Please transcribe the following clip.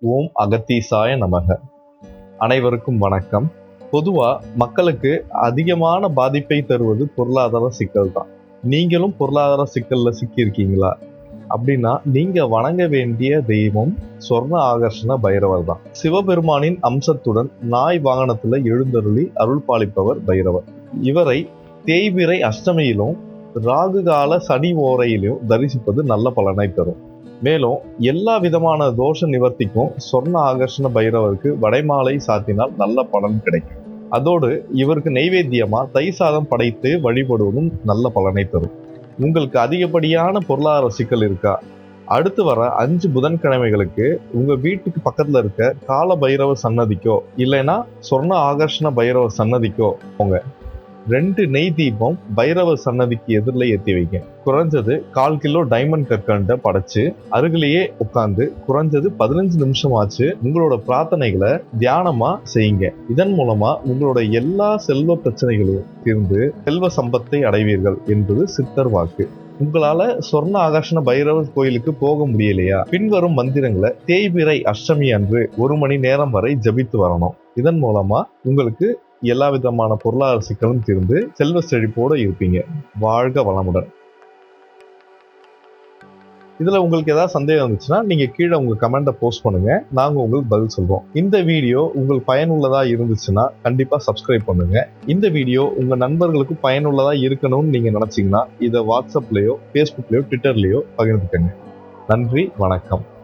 ஓம் அகத்தீசாய நமக. அனைவருக்கும் வணக்கம். பொதுவா மக்களுக்கு அதிகமான பாதிப்பை தருவது பொருளாதார சிக்கல் தான். நீங்களும் பொருளாதார சிக்கல்ல சிக்கியிருக்கீங்களா? அப்படின்னா நீங்க வணங்க வேண்டிய தெய்வம் சொர்ண ஆகர்ஷண பைரவர் தான். சிவபெருமானின் அம்சத்துடன் நாய் வாகனத்துல எழுந்தருளி அருள் பாலிப்பவர் பைரவர். இவரை தேய்பிரை அஷ்டமியிலும் ராகு கால சனி ஓரையிலும் தரிசிப்பது நல்ல பலனை தரும். மேலும் எல்லா விதமான தோஷ நிவர்த்திக்கும் சொர்ண ஆகர்ஷண பைரவருக்கு வடைமாலை சாத்தினால் நல்ல பலன் கிடைக்கும். அதோடு இவருக்கு நெய்வேத்தியமா தை சாதம் படைத்து வழிபடுவதும் நல்ல பலனை தரும். உங்களுக்கு அதிகப்படியான பொருளாதார சிக்கல் இருக்கா? அடுத்து வர அஞ்சு புதன்கிழமைகளுக்கு உங்க வீட்டுக்கு பக்கத்துல இருக்க கால பைரவ சன்னதிக்கோ இல்லைன்னா சொர்ண ஆகர்ஷண பைரவ சன்னதிக்கோ போங்க. ரெண்டு நெய் தீபம் பைரவ சன்னதிக்கு எதிரில் ஏற்றி வைங்க. குறைஞ்சது கால் கிலோ டைமண்ட் கற்கண்டை படைச்சு அருகிலேயே உட்காந்து குறைஞ்சது பதினஞ்சு நிமிஷம் ஆச்சு உங்களோட பிரார்த்தனைகளை தியானமா செய்யுங்க. இதன் மூலமா உங்களோட எல்லா செல்வ பிரச்சனைகளும் தீர்ந்து செல்வ சம்பத்தை அடைவீர்கள் என்பது சித்தர் வாக்கு. உங்களால சொர்ண ஆகர்ஷண பைரவர் கோயிலுக்கு போக முடியலையா? பின்வரும் மந்திரங்களை தேய்பிறை அஷ்டமி அன்று ஒரு மணி நேரம் வரை ஜபித்து வரணும். இதன் மூலமா உங்களுக்கு எல்லா விதமான பொருளாதார சிக்கலும் தீர்ந்து செல்வ செழிப்போடு இருப்பீங்க. வாழ்க வளமுடன். இதில் உங்களுக்கு ஏதாவது சந்தேகம் இருந்துச்சுன்னா நீங்கள் கீழே உங்கள் கமெண்ட்டை போஸ்ட் பண்ணுங்கள் நாங்கள் உங்களுக்கு பதில் சொல்கிறோம் இந்த வீடியோ உங்களுக்கு பயனுள்ளதாக இருந்துச்சுன்னா கண்டிப்பாக சப்ஸ்கிரைப் பண்ணுங்கள் இந்த வீடியோ உங்கள் நண்பர்களுக்கு பயனுள்ளதாக இருக்கணும்னு நீங்கள் நினச்சிங்கன்னா இதை வாட்ஸ்அப்லேயோ ஃபேஸ்புக்லேயோ ட்விட்டர்லேயோ பகிர்ந்துக்கங்க. நன்றி வணக்கம்.